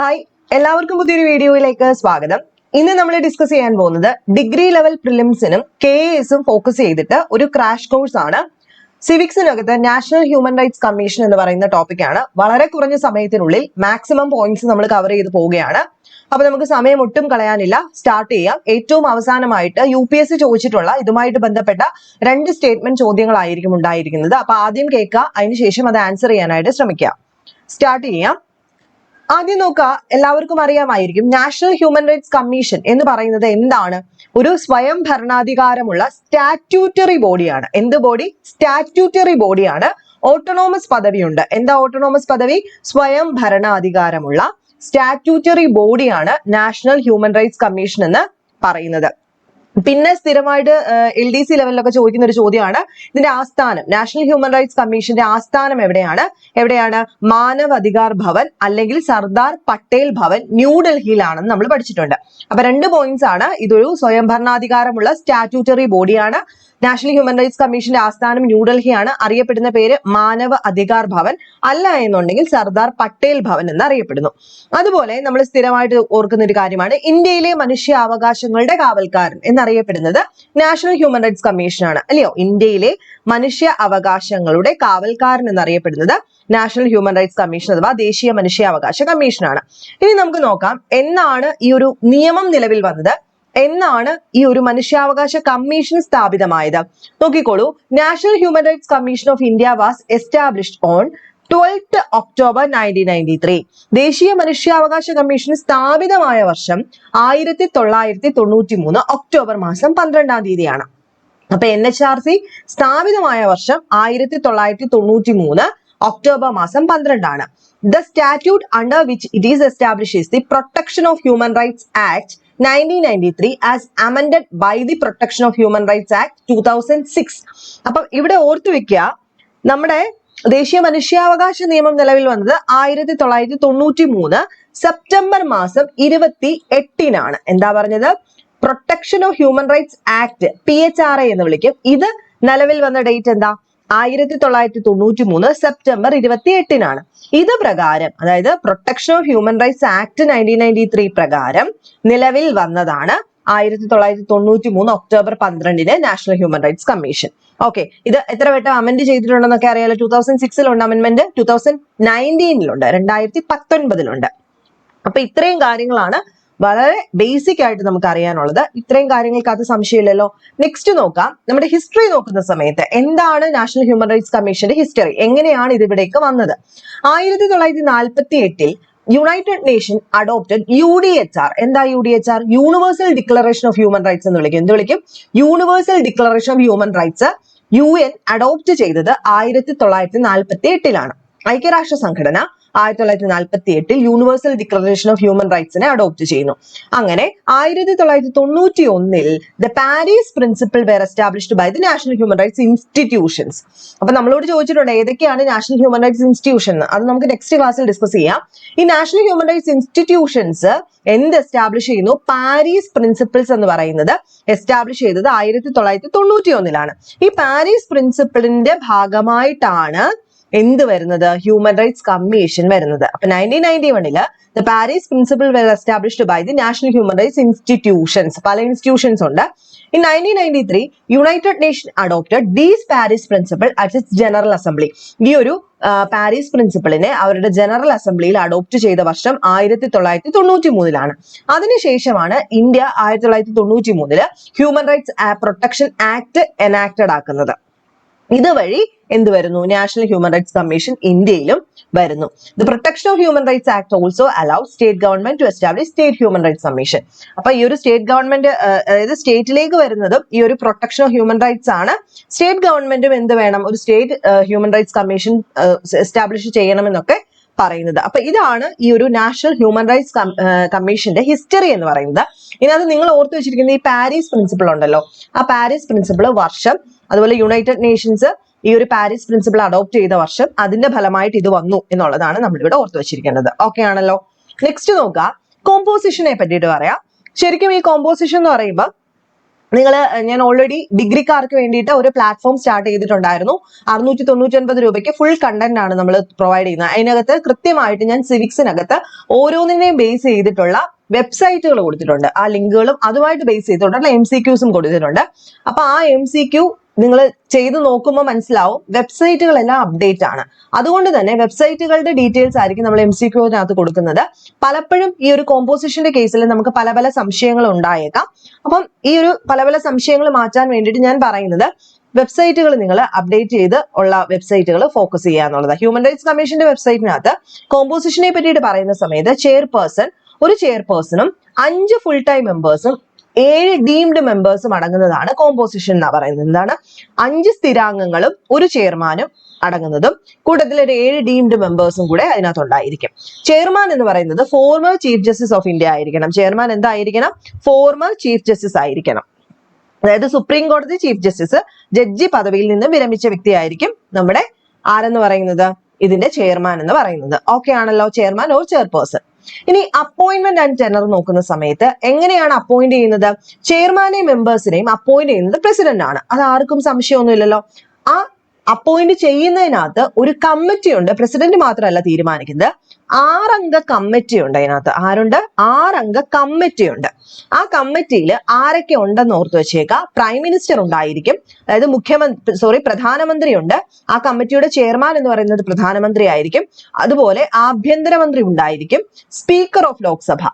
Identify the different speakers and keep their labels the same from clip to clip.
Speaker 1: Hi എല്ലാവർക്കും പുതിയൊരു വീഡിയോയിലേക്ക് സ്വാഗതം. ഇന്ന് നമ്മൾ ഡിസ്കസ് ചെയ്യാൻ പോകുന്നത് ഡിഗ്രി ലെവൽ പ്രിലിംസിനും കെ എസും ഫോക്കസ് ചെയ്തിട്ട് ഒരു ക്രാഷ് കോഴ്സ് ആണ്. സിവിക്സിനകത്ത് നാഷണൽ ഹ്യൂമൻ റൈറ്റ്സ് കമ്മീഷൻ എന്ന് പറയുന്ന ടോപ്പിക്കാണ് വളരെ കുറഞ്ഞ സമയത്തിനുള്ളിൽ മാക്സിമം പോയിന്റ്സ് നമ്മൾ കവർ ചെയ്ത് പോവുകയാണ്. അപ്പൊ നമുക്ക് സമയം ഒട്ടും കളയാനില്ല. സ്റ്റാർട്ട് ചെയ്യാം. ഏറ്റവും അവസാനമായിട്ട് യു പി എസ് സി ചോദിച്ചിട്ടുള്ള ഇതുമായിട്ട് ബന്ധപ്പെട്ട രണ്ട് സ്റ്റേറ്റ്മെന്റ് ചോദ്യങ്ങളായിരിക്കും ഉണ്ടായിരിക്കുന്നത്. അപ്പൊ ആദ്യം കേൾക്കുക. അതിനുശേഷം അത് ആൻസർ ചെയ്യാനായിട്ട് ശ്രമിക്കുക. സ്റ്റാർട്ട് ചെയ്യാം. ആദ്യം നോക്കുക എല്ലാവർക്കും അറിയാമായിരിക്കും നാഷണൽ ഹ്യൂമൻ റൈറ്റ്സ് കമ്മീഷൻ എന്ന് പറയുന്നത് എന്താണ്? ഒരു സ്വയം ഭരണാധികാരമുള്ള സ്റ്റാറ്റ്യൂട്ടറി ബോഡിയാണ് എന്ത് ബോഡി സ്റ്റാറ്റ്യൂട്ടറി ബോഡിയാണ് ഓട്ടോണോമസ് പദവിയുണ്ട്. എന്താ ഓട്ടോണോമസ് പദവി? സ്വയം ഭരണാധികാരമുള്ള സ്റ്റാറ്റ്യൂട്ടറി ബോഡിയാണ് നാഷണൽ ഹ്യൂമൻ റൈറ്റ്സ് കമ്മീഷൻ എന്ന് പറയുന്നത്. പിന്നെ സ്ഥിരമായിട്ട് എൽ ഡി സി ലെവലിലൊക്കെ ചോദിക്കുന്ന ഒരു ചോദ്യമാണ്. ഇതിന്റെ ആസ്ഥാനം നാഷണൽ ഹ്യൂമൻ റൈറ്റ്സ് കമ്മീഷന്റെ ആസ്ഥാനം എവിടെയാണ്? എവിടെയാണ്? മാനവ് അധികാർ ഭവൻ അല്ലെങ്കിൽ സർദാർ പട്ടേൽ ഭവൻ ന്യൂഡൽഹിയിലാണെന്ന് നമ്മൾ പഠിച്ചിട്ടുണ്ട്. അപ്പൊ രണ്ട് പോയിന്റ്സ് ആണ്. ഇതൊരു സ്വയംഭരണാധികാരമുള്ള സ്റ്റാറ്റ്യൂട്ടറി ബോഡിയാണ് നാഷണൽ ഹ്യൂമൻ റൈറ്റ്സ് കമ്മീഷന്റെ ആസ്ഥാനം ന്യൂഡൽഹിയാണ് അറിയപ്പെടുന്ന പേര് മാനവ അധികാർ ഭവൻ അല്ല എന്നുണ്ടെങ്കിൽ സർദാർ പട്ടേൽ ഭവൻ എന്ന് അറിയപ്പെടുന്നു അതുപോലെ നമ്മൾ സ്ഥിരമായിട്ട് ഓർക്കുന്ന ഒരു കാര്യമാണ്. ഇന്ത്യയിലെ മനുഷ്യാവകാശങ്ങളുടെ കാവൽക്കാരൻ എന്നറിയപ്പെടുന്നത് നാഷണൽ ഹ്യൂമൻ റൈറ്റ്സ് കമ്മീഷനാണ്. അല്ലയോ? ഇന്ത്യയിലെ മനുഷ്യ അവകാശങ്ങളുടെ കാവൽക്കാരൻ എന്നറിയപ്പെടുന്നത് നാഷണൽ ഹ്യൂമൻ റൈറ്റ്സ് കമ്മീഷൻ അഥവാ ദേശീയ മനുഷ്യാവകാശ കമ്മീഷനാണ്. ഇനി നമുക്ക് നോക്കാം. എന്നാണ് ഈ ഒരു നിയമം നിലവിൽ വന്നത്? എന്നാണ് ഈ ഒരു മനുഷ്യാവകാശ കമ്മീഷൻ സ്ഥാപിതമായത്. നോക്കിക്കോളൂ. National human rights commission of India was established on twelfth October nineteen ninety three. ദേശീയ മനുഷ്യാവകാശ കമ്മീഷൻ സ്ഥാപിതമായ വർഷം ആയിരത്തി തൊള്ളായിരത്തി തൊണ്ണൂറ്റി മൂന്ന് ഒക്ടോബർ മാസം പന്ത്രണ്ടാം തീയതിയാണ്. അപ്പൊ എൻ എച്ച് ആർ സി സ്ഥാപിതമായ വർഷം ആയിരത്തി തൊള്ളായിരത്തി തൊണ്ണൂറ്റി മൂന്ന് ഒക്ടോബർ മാസം പന്ത്രണ്ടാണ്. The statute under which it is establish the protection of human rights act nineteen as amended by the protection of human rights act two thousand six അപ്പം ഇവിടെ ഓർത്തു വെക്കുക നമ്മുടെ ദേശീയ മനുഷ്യാവകാശ നിയമം നിലവിൽ വന്നത് ആയിരത്തി തൊള്ളായിരത്തി തൊണ്ണൂറ്റി മൂന്ന് സെപ്റ്റംബർ മാസം ഇരുപത്തി എട്ടിനാണ് എന്താ പറഞ്ഞത്? Protection of human rights act P H R A എന്ന് വിളിക്കും. ഇത് നിലവിൽ വന്ന ഡേറ്റ് എന്താ? ആയിരത്തി തൊള്ളായിരത്തി തൊണ്ണൂറ്റി മൂന്ന് സെപ്റ്റംബർ ഇരുപത്തി എട്ടിനാണ് ഇത് പ്രകാരം അതായത് protection of human rights act nineteen ninety three പ്രകാരം നിലവിൽ വന്നതാണ് ആയിരത്തി തൊള്ളായിരത്തി തൊണ്ണൂറ്റി മൂന്ന് ഒക്ടോബർ പന്ത്രണ്ടിന് national human rights commission okay ഇത് എത്ര വട്ടം അമെന്റ് ചെയ്തിട്ടുണ്ടെന്നൊക്കെ അറിയാലോ? ടൂ തൗസൻഡ് സിക്സിലുണ്ട് അമെന്റ്മെന്റ് ടൂ തൗസൻഡ് നയന്റീനിലുണ്ട് രണ്ടായിരത്തി പത്തൊൻപതിലുണ്ട് അപ്പൊ ഇത്രയും കാര്യങ്ങളാണ് വളരെ ബേസിക് ആയിട്ട് നമുക്ക് അറിയാനുള്ളത്. ഇത്രയും കാര്യങ്ങൾക്കകത്ത് സംശയമില്ലല്ലോ. നെക്സ്റ്റ് നോക്കാം. നമ്മുടെ ഹിസ്റ്ററി നോക്കുന്ന സമയത്ത് എന്താണ് നാഷണൽ ഹ്യൂമൻ റൈറ്റ്സ് കമ്മീഷന്റെ ഹിസ്റ്ററി എങ്ങനെയാണ് ഇത് ഇവിടേക്ക് വന്നത്? ആയിരത്തി തൊള്ളായിരത്തി നാൽപ്പത്തി എട്ടിൽ united nation adopted U D H R എന്താ U D H R universal declaration of human rights എന്ന് വിളിക്കും. എന്ത് വിളിക്കും? Universal declaration of human rights U N adopt ചെയ്തത് ആയിരത്തി തൊള്ളായിരത്തി നാൽപ്പത്തി എട്ടിലാണ് ഐക്യരാഷ്ട്ര സംഘടന ആയിരത്തി തൊള്ളായിരത്തി നാൽപ്പത്തി എട്ടിൽ യൂണിവേഴ്സൽ ഡിക്ലറേഷൻ ഓഫ് ഹ്യൂമൻ റൈറ്റ്സിനെ അഡോപ്റ്റ് ചെയ്യുന്നു. അങ്ങനെ ആയിരത്തി തൊള്ളായിരത്തി തൊണ്ണൂറ്റി ഒന്നിൽ the Paris principle were established by the national human rights institutions അപ്പൊ നമ്മളോട് ചോദിച്ചിട്ടുണ്ട് ഏതൊക്കെയാണ് നാഷണൽ ഹ്യൂമൻ റൈറ്റ്സ് ഇൻസ്റ്റിറ്റ്യൂഷൻ അത് നമുക്ക് നെക്സ്റ്റ് ക്ലാസ്സിൽ ഡിസ്കസ് ചെയ്യാം. ഈ നാഷണൽ ഹ്യൂമൻ റൈറ്റ്സ് ഇൻസ്റ്റിറ്റ്യൂഷൻസ് എന്ത് എസ്റ്റാബ്ലിഷ് ചെയ്യുന്നു? പാരീസ് പ്രിൻസിപ്പിൾസ് എന്ന് പറയുന്നത് എസ്റ്റാബ്ലിഷ് ചെയ്തത് ആയിരത്തി തൊള്ളായിരത്തി തൊണ്ണൂറ്റി ഒന്നിലാണ് ഈ പാരീസ് പ്രിൻസിപ്പിളിന്റെ ഭാഗമായിട്ടാണ് എന്ത് വരുന്നത്? ഹ്യൂമൻ റൈറ്റ്സ് കമ്മീഷൻ വരുന്നത്. അപ്പൊ നയന്റീൻ നയന്റി വണ്ണിൽ the Paris principle were established by the national human rights institutions പല ഇൻസ്റ്റിറ്റ്യൂഷൻസ് ഉണ്ട്. In nineteen ninety three united nation adopted these Paris principle at its general assembly ഈ ഒരു Paris പ്രിൻസിപ്പിളിനെ അവരുടെ general അസംബ്ലിയിൽ adopt ചെയ്ത വർഷം ആയിരത്തി തൊള്ളായിരത്തി തൊണ്ണൂറ്റി മൂന്നിലാണ് അതിനുശേഷമാണ് ഇന്ത്യ ആയിരത്തി തൊള്ളായിരത്തി തൊണ്ണൂറ്റി മൂന്നിൽ human rights protection act enacted ആക്കുന്നത്. ഇതുവഴി എന്ത് വരുന്നു? നാഷണൽ ഹ്യൂമൻ റൈറ്റ്സ് കമ്മീഷൻ ഇന്ത്യയിലും വരുന്നു. The protection of human rights act also allow state government to establish state human rights commission അപ്പൊ ഈ ഒരു സ്റ്റേറ്റ് ഗവൺമെന്റ് അതായത് സ്റ്റേറ്റിലേക്ക് വരുന്നതും ഈ ഒരു പ്രൊട്ടക്ഷൻ ഓഫ് ഹ്യൂമൻ റൈറ്റ്സ് ആണ്. സ്റ്റേറ്റ് ഗവൺമെന്റും എന്ത് വേണം? ഒരു state human rights commission establish ചെയ്യണമെന്നൊക്കെ പറയുന്നത്. അപ്പൊ ഇതാണ് ഈ ഒരു നാഷണൽ ഹ്യൂമൻ റൈറ്റ്സ് കമ്മീഷന്റെ ഹിസ്റ്ററി എന്ന് പറയുന്നത്. ഇനി അത് നിങ്ങൾ ഓർത്തു വെച്ചിരിക്കുന്നത് ഈ പാരീസ് പ്രിൻസിപ്പിൾ ഉണ്ടല്ലോ. ആ പാരീസ് പ്രിൻസിപ്പിൾ വർഷം അതുപോലെ യുണൈറ്റഡ് നേഷൻസ് ഈ ഒരു പാരീസ് പ്രിൻസിപ്പിൾ അഡോപ്റ്റ് ചെയ്ത വർഷം അതിന്റെ ഫലമായിട്ട് ഇത് വന്നു എന്നുള്ളതാണ് നമ്മൾ ഇവിടെ ഓർത്ത് വെച്ചിരിക്കേണ്ടത്. ഓക്കെ ആണല്ലോ? നെക്സ്റ്റ് നോക്കുക. കോമ്പോസിഷനെ പറ്റിയിട്ട് പറയാം. ശരിക്കും ഈ കോമ്പോസിഷൻ എന്ന് പറയുമ്പോൾ നിങ്ങൾ ഞാൻ ഓൾറെഡി ഡിഗ്രിക്കാർക്ക് വേണ്ടിയിട്ട് ഒരു പ്ലാറ്റ്ഫോം സ്റ്റാർട്ട് ചെയ്തിട്ടുണ്ടായിരുന്നു. അറുന്നൂറ്റി തൊണ്ണൂറ്റി ഒൻപത് രൂപയ്ക്ക് ഫുൾ കണ്ടന്റ് ആണ് നമ്മൾ പ്രൊവൈഡ് ചെയ്യുന്നത്. അതിനകത്ത് കൃത്യമായിട്ട് ഞാൻ സിവിക്സിനകത്ത് ഓരോന്നിനെയും ബേസ് ചെയ്തിട്ടുള്ള വെബ്സൈറ്റുകൾ കൊടുത്തിട്ടുണ്ട്. ആ ലിങ്കുകളും അതുമായിട്ട് ബേസ് ചെയ്തിട്ടുള്ള എം സി ക്യൂസും കൊടുത്തിട്ടുണ്ട്. അപ്പൊ ആ എം സി ക്യൂ നിങ്ങൾ ചെയ്ത് നോക്കുമ്പോൾ മനസ്സിലാവും. വെബ്സൈറ്റുകളെല്ലാം അപ്ഡേറ്റ് ആണ്. അതുകൊണ്ട് തന്നെ വെബ്സൈറ്റുകളുടെ ഡീറ്റെയിൽസ് ആയിരിക്കും നമ്മൾ എം സി ക്യൂവിനകത്ത് കൊടുക്കുന്നത്. പലപ്പോഴും ഈ ഒരു കോമ്പോസിഷന്റെ കേസിൽ നമുക്ക് പല പല സംശയങ്ങൾ ഉണ്ടായേക്കാം. അപ്പം ഈ ഒരു പല പല സംശയങ്ങൾ മാറ്റാൻ വേണ്ടിയിട്ട് ഞാൻ പറയുന്നത് വെബ്സൈറ്റുകൾ നിങ്ങൾ അപ്ഡേറ്റ് ചെയ്ത് ഉള്ള വെബ്സൈറ്റുകൾ ഫോക്കസ് ചെയ്യുക എന്നുള്ളത്. ഹ്യൂമൻ റൈറ്റ്സ് കമ്മീഷന്റെ വെബ്സൈറ്റിനകത്ത് കോമ്പോസിഷനെ പറ്റിയിട്ട് പറയുന്ന സമയത്ത് ചെയർപേഴ്സൺ ഒരു ചെയർപേഴ്സണും അഞ്ച് ഫുൾ ടൈം മെമ്പേഴ്സും ഏഴ് ഡീംഡ് മെമ്പേഴ്സും അടങ്ങുന്നതാണ് കോമ്പോസിഷൻ എന്ന് പറയുന്നത്. എന്താണ്? അഞ്ച് സ്ഥിരാംഗങ്ങളും ഒരു ചെയർമാനും അടങ്ങുന്നതും കൂട്ടത്തിൽ ഒരു ഏഴ് ഡീംഡ് മെമ്പേഴ്സും കൂടെ അതിനകത്തുണ്ടായിരിക്കും. ചെയർമാൻ എന്ന് പറയുന്നത് former chief justice of India ആയിരിക്കണം. ചെയർമാൻ എന്തായിരിക്കണം? ഫോർമർ ചീഫ് ജസ്റ്റിസ് ആയിരിക്കണം. അതായത് സുപ്രീം കോടതി ചീഫ് ജസ്റ്റിസ് ജഡ്ജി പദവിയിൽ നിന്ന് വിരമിച്ച വ്യക്തിയായിരിക്കും നമ്മുടെ ആരെന്ന് പറയുന്നത്? ഇതിന്റെ ചെയർമാൻ എന്ന് പറയുന്നത്. ഓക്കെ ആണല്ലോ ചെയർമാൻ ഓർ ചെയർപേഴ്സൺ ഇനി അപ്പോയിന്റ്മെന്റ് ആൻഡ് ടെനർ നോക്കുന്ന സമയത്ത് എങ്ങനെയാണ് അപ്പോയിന്റ് ചെയ്യുന്നത്? ചെയർമാനെയും മെമ്പേഴ്സിനെയും അപ്പോയിന്റ് ചെയ്യുന്നത് പ്രസിഡന്റ് ആണ്. അത് ആർക്കും സംശയമൊന്നുമില്ലല്ലോ. ആ അപ്പോയിന്റ് ചെയ്യുന്നതിനകത്ത് ഒരു കമ്മിറ്റി ഉണ്ട്. പ്രസിഡന്റ് മാത്രമല്ല തീരുമാനിക്കുന്നത്. ആറംഗ കമ്മിറ്റി ഉണ്ട് അതിനകത്ത്. ആരുണ്ട്? ആറംഗ കമ്മിറ്റി ഉണ്ട്. ആ കമ്മിറ്റിയിൽ ആരൊക്കെ ഉണ്ടെന്ന് ഓർത്ത് വെച്ചേക്കാം. പ്രൈം മിനിസ്റ്റർ ഉണ്ടായിരിക്കും. അതായത് മുഖ്യമന്ത്രി സോറി പ്രധാനമന്ത്രി ഉണ്ട്. ആ കമ്മിറ്റിയുടെ ചെയർമാൻ എന്ന് പറയുന്നത് പ്രധാനമന്ത്രി ആയിരിക്കും. അതുപോലെ ആഭ്യന്തരമന്ത്രി ഉണ്ടായിരിക്കും. Speaker of Lok Sabha.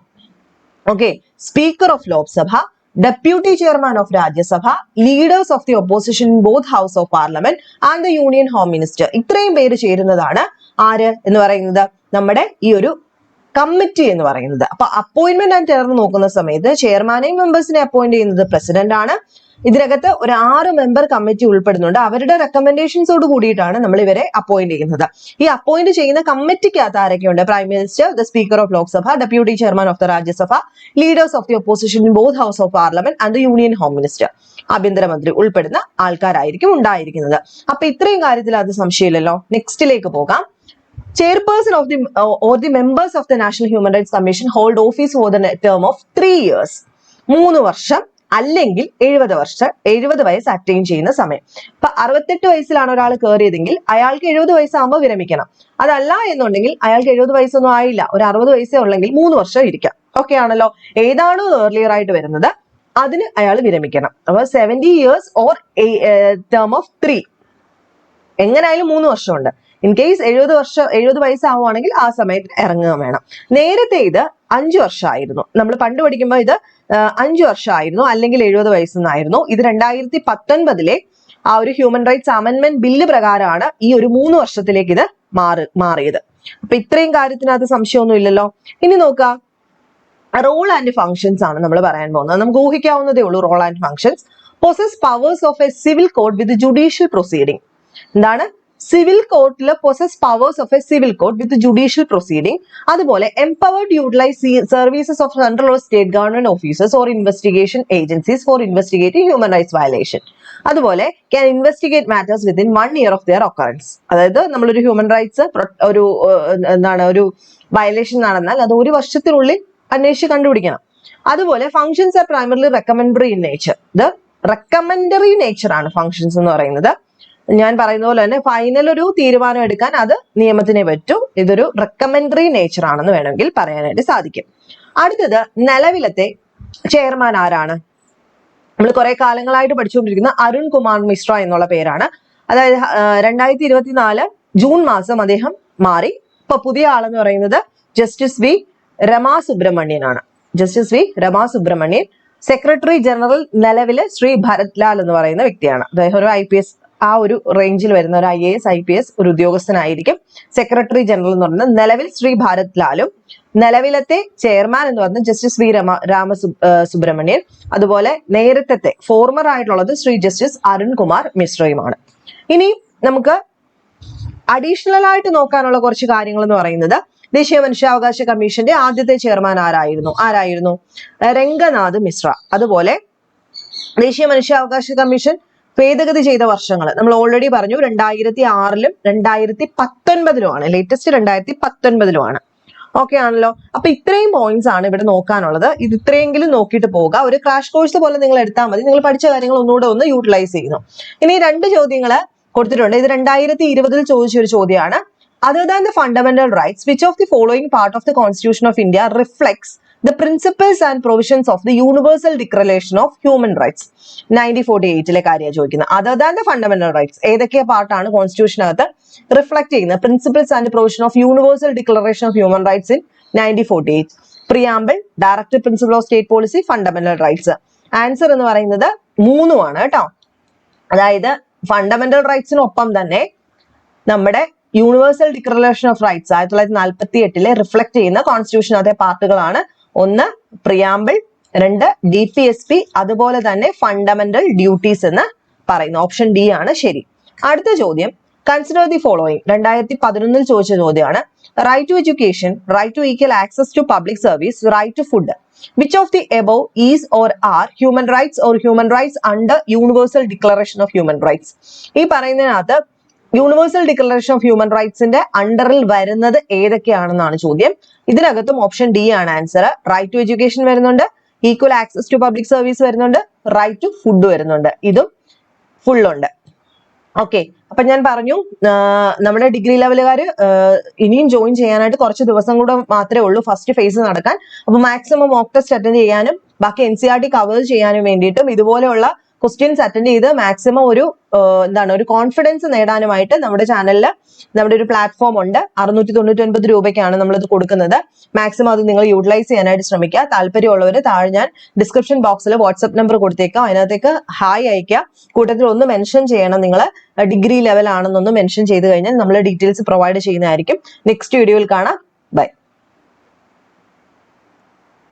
Speaker 1: Okay speaker of Lok Sabha. Deputy chairman of Rajya Sabha leaders of the opposition both house of parliament and the union home minister ഇത്രയും പേര് ചേരുന്നതാണ് ആര് എന്ന് പറയുന്നത്? നമ്മുടെ ഈ ഒരു കമ്മിറ്റി എന്ന് പറയുന്നത്. അപ്പൊ അപ്പോയിന്റ്മെന്റ് ആൻഡ് ടെറർ നോക്കുന്ന സമയത്ത് ചെയർമാനെയും മെമ്പേഴ്സിനെ അപ്പോയിന്റ് ചെയ്യുന്നത് പ്രസിഡന്റ് ആണ്. ഇതിനകത്ത് ഒരു ആറ് മെമ്പർ കമ്മിറ്റി ഉൾപ്പെടുന്നുണ്ട്. അവരുടെ റെക്കമെൻഡേഷൻസോട് കൂടിയിട്ടാണ് നമ്മൾ ഇവരെ അപ്പോയിന്റ് ചെയ്യുന്നത്. ഈ അപ്പോയിന്റ് ചെയ്യുന്ന കമ്മിറ്റിക്കകത്ത് ആരൊക്കെയുണ്ട്? Prime minister the speaker of Lok Sabha deputy chairman of the Rajya Sabha leaders of the opposition in both house of parliament and the union home minister ആഭ്യന്തരമന്ത്രി ഉൾപ്പെടുന്ന ആൾക്കാരായിരിക്കും ഉണ്ടായിരിക്കുന്നത്. അപ്പൊ ഇത്രയും കാര്യത്തിൽ അത് സംശയമില്ലല്ലോ. നെക്സ്റ്റിലേക്ക് പോകാം. Chairperson of the or the members of the national human rights commission hold office for the term of three years. മൂന്ന് വർഷം അല്ലെങ്കിൽ എഴുപത് വർഷം എഴുപത് വയസ്സ് അറ്റൈൻ ചെയ്യുന്ന സമയം. ഇപ്പൊ അറുപത്തെട്ട് വയസ്സിലാണ് ഒരാൾ കയറിയതെങ്കിൽ അയാൾക്ക് എഴുപത് വയസ്സാകുമ്പോൾ വിരമിക്കണം. അതല്ല എന്നുണ്ടെങ്കിൽ അയാൾക്ക് എഴുപത് വയസ്സൊന്നും ആയില്ല. ഒരു അറുപത് വയസ്സേ ഉള്ളെങ്കിൽ മൂന്ന് വർഷം ഇരിക്കാം. ഓക്കെ ആണല്ലോ? ഏതാണോ ഏർലിയർ ആയിട്ട് വരുന്നത്? അതിന് അയാൾ വിരമിക്കണം. അപ്പൊ seventy years or term of three എങ്ങനെയായാലും മൂന്ന് വർഷമുണ്ട്. ഇൻ കേസ് എഴുപത് വർഷം എഴുപത് വയസ്സാവുകയാണെങ്കിൽ ആ സമയത്ത് ഇറങ്ങുക വേണം. നേരത്തെ ഇത് അഞ്ചു വർഷമായിരുന്നു. നമ്മൾ പണ്ട് പഠിക്കുമ്പോൾ ഇത് അഞ്ചു വർഷമായിരുന്നു അല്ലെങ്കിൽ എഴുപത് വയസ്സെന്നായിരുന്നു. ഇത് രണ്ടായിരത്തി പത്തൊൻപതിലെ ആ ഒരു ഹ്യൂമൻ റൈറ്റ്സ് അമെന്റ്മെന്റ് ബില്ല് പ്രകാരമാണ് ഈ ഒരു മൂന്ന് വർഷത്തിലേക്ക് ഇത് മാറി മാറിയത്. അപ്പൊ ഇത്രയും കാര്യത്തിനകത്ത് സംശയമൊന്നും ഇല്ലല്ലോ. ഇനി നോക്കുക റോൾ ആൻഡ് ഫങ്ഷൻസ് ആണ് നമ്മൾ പറയാൻ പോകുന്നത്. നമുക്ക് ഊഹിക്കാവുന്നതേ ഉള്ളൂ role and functions possess powers of a civil code with judicial proceeding എന്താണ്? സിവിൽ കോർട്ടിൽ possess powers of a civil court with judicial proceeding അതുപോലെ empowered utilise services of central or state government officers or investigation agencies for investigating human rights violation അതുപോലെ can investigate matters within one year of their occurrence അതായത് നമ്മളൊരു human rights ഒരു എന്താണ് ഒരു violation നടന്നാൽ അത് ഒരു വർഷത്തിനുള്ളിൽ അന്വേഷിച്ച് കണ്ടുപിടിക്കണം. അതുപോലെ functions are primarily recommendary in nature ഇത് റെക്കമെൻഡറി നേച്ചർ ആണ് ഫങ്ഷൻസ് എന്ന് പറയുന്നത്. ഞാൻ പറയുന്ന പോലെ തന്നെ ഫൈനൽ ഒരു തീരുമാനം എടുക്കാൻ അത് നിയമത്തിനെ പറ്റൂ. ഇതൊരു റെക്കമെൻഡറി നേച്ചർ ആണെന്ന് വേണമെങ്കിൽ പറയാനായിട്ട് സാധിക്കും. അടുത്തത് നിലവിലത്തെ ചെയർമാൻ ആരാണ്? നമ്മൾ കുറെ കാലങ്ങളായിട്ട് പഠിച്ചുകൊണ്ടിരിക്കുന്ന അരുൺ കുമാർ മിശ്ര എന്നുള്ള പേരാണ്. അതായത് രണ്ടായിരത്തി ഇരുപത്തിനാല് ജൂൺ മാസം അദ്ദേഹം മാറി. ഇപ്പൊ പുതിയ ആളെന്ന് പറയുന്നത് justice V Rama സുബ്രഹ്മണ്യനാണ് justice V Rama Subramanian secretary general നിലവിലെ ശ്രീ ഭരത് ലാൽ എന്ന് പറയുന്ന വ്യക്തിയാണ്. അദ്ദേഹം ഒരു ഐ പി എസ് ആ ഒരു റേഞ്ചിൽ വരുന്ന ഒരു I A S I P S ഒരു ഉദ്യോഗസ്ഥനായിരിക്കും. സെക്രട്ടറി ജനറൽ എന്ന് പറയുന്നത് നിലവിൽ ശ്രീ ഭാരത് ലാലും നിലവിലത്തെ ചെയർമാൻ എന്ന് പറയുന്നത് ജസ്റ്റിസ് വി രമ രാമ സുബ്രഹ്മണ്യൻ അതുപോലെ നേരത്തെ ഫോർമർ ആയിട്ടുള്ളത് ശ്രീ ജസ്റ്റിസ് അരുൺകുമാർ മിശ്രയുമാണ്. ഇനി നമുക്ക് അഡീഷണൽ ആയിട്ട് നോക്കാനുള്ള കുറച്ച് കാര്യങ്ങൾ എന്ന് പറയുന്നത് ദേശീയ മനുഷ്യാവകാശ കമ്മീഷന്റെ ആദ്യത്തെ ചെയർമാൻ ആരായിരുന്നു? ആരായിരുന്നു? രംഗനാഥ് മിശ്ര. അതുപോലെ ദേശീയ മനുഷ്യാവകാശ കമ്മീഷൻ ഭേദഗതി ചെയ്ത വർഷങ്ങൾ നമ്മൾ ഓൾറെഡി പറഞ്ഞു രണ്ടായിരത്തി ആറിലും രണ്ടായിരത്തി പത്തൊൻപതിലുമാണ് ലേറ്റസ്റ്റ് രണ്ടായിരത്തി പത്തൊൻപതിലുമാണ് ഓക്കെ ആണല്ലോ? അപ്പൊ ഇത്രയും പോയിന്റ്സ് ആണ് ഇവിടെ നോക്കാനുള്ളത്. ഇത് ഇത്രയെങ്കിലും നോക്കിയിട്ട് പോകുക ഒരു ക്രാഷ് കോഴ്സ് പോലെ നിങ്ങൾ എടുത്താൽ മതി. നിങ്ങൾ പഠിച്ച കാര്യങ്ങൾ ഒന്നുകൂടെ ഒന്ന് യൂട്ടിലൈസ് ചെയ്യുന്നു. ഇനി രണ്ട് ചോദ്യങ്ങൾ കൊടുത്തിട്ടുണ്ട്. ഇത് രണ്ടായിരത്തി ഇരുപതിൽ ചോദിച്ച ഒരു ചോദ്യമാണ്. Other than the fundamental rights which of the following part of the constitution of India reflects the principles and provisions of the universal declaration of human rights nineteen forty എയ്റ്റിലെ കാര്യം ചോദിക്കുന്നത് other than the fundamental rights ഏതൊക്കെ പാർട്ടാണ് കോൺസ്റ്റിറ്റ്യൂഷനകത്ത് reflect ചെയ്യുന്നത്? Principles and provision of universal declaration of human rights in nineteen forty eight preamble director principle of state policy fundamental rights answer എന്ന് പറയുന്നത് മൂന്നുമാണ് കേട്ടോ. അതായത് ഫണ്ടമെന്റൽ റൈറ്റ്സിനൊപ്പം തന്നെ നമ്മുടെ യൂണിവേഴ്സൽ ഡിക്ലറേഷൻ ഓഫ് റൈറ്റ്സ് ആയിരത്തി തൊള്ളായിരത്തി നാൽപ്പത്തി എട്ടിലെ റിഫ്ലക്ട് ചെയ്യുന്ന കോൺസ്റ്റിറ്റ്യൂഷൻ അതേ പാർട്ടുകളാണ് ഒന്ന് പ്രിയാമ്പിൾ രണ്ട് ഡി പി എസ് പി അതുപോലെ തന്നെ ഫണ്ടമെന്റൽ ഡ്യൂട്ടീസ് എന്ന് പറയുന്നു ഓപ്ഷൻ ഡി ആണ് ശരി. അടുത്ത ചോദ്യം കൺസിഡർ ദി ഫോളോയിങ് രണ്ടായിരത്തി പതിനൊന്നിൽ ചോദിച്ച ചോദ്യമാണ് right to education right to equal access to public service right to food which of the above is or are human rights or human rights under universal declaration of human rights ഈ പറയുന്നതിനകത്ത് universal declaration of human റൈറ്റ്സിന്റെ അണ്ടറിൽ വരുന്നത് ഏതൊക്കെയാണെന്നാണ് ചോദ്യം. ഇതിനകത്തും option D ആണ് answer right to education വരുന്നുണ്ട്. Equal access to public service വരുന്നുണ്ട്. റൈറ്റ് ടു ഫുഡ് വരുന്നുണ്ട്. ഇതും ഫുൾ ഉണ്ട്. ഓക്കെ അപ്പൊ ഞാൻ പറഞ്ഞു നമ്മുടെ ഡിഗ്രി ലെവലുകാർ ഇനിയും ജോയിൻ ചെയ്യാനായിട്ട് കുറച്ച് ദിവസം കൂടെ മാത്രമേ ഉള്ളൂ ഫസ്റ്റ് ഫേസ് നടക്കാൻ. അപ്പൊ മാക്സിമം മോക്ക് ടെസ്റ്റ് അറ്റൻഡ് ചെയ്യാനും ബാക്കി N C R T cover ചെയ്യാനും വേണ്ടിയിട്ടും ഇതുപോലെയുള്ള ക്വസ്റ്റ്യൻസ് അറ്റൻഡ് ചെയ്ത് മാക്സിമം ഒരു എന്താണ് ഒരു കോൺഫിഡൻസ് നേടാനുമായിട്ട് നമ്മുടെ ചാനലിൽ നമ്മുടെ ഒരു പ്ലാറ്റ്ഫോം ഉണ്ട്. അറുന്നൂറ്റി തൊണ്ണൂറ്റി ഒൻപത് രൂപയ്ക്കാണ് നമ്മളിത് കൊടുക്കുന്നത്. മാക്സിമം അത് നിങ്ങൾ യൂട്ടിലൈസ് ചെയ്യാനായിട്ട് ശ്രമിക്കുക. താല്പര്യമുള്ളവർ താഴെ ഞാൻ ഡിസ്ക്രിപ്ഷൻ ബോക്സിൽ വാട്സ്ആപ്പ് നമ്പർ കൊടുത്തേക്കാം അതിനകത്തേക്ക് ഹായ് അയക്കുക കൂട്ടത്തിൽ ഒന്ന് മെൻഷൻ ചെയ്യണം നിങ്ങൾ ഡിഗ്രി ലെവൽ ആണെന്നൊന്ന് മെൻഷൻ ചെയ്ത് കഴിഞ്ഞാൽ നമ്മൾ ഡീറ്റെയിൽസ് പ്രൊവൈഡ് ചെയ്യുന്നതായിരിക്കും. നെക്സ്റ്റ് വീഡിയോയിൽ കാണാം. ബൈ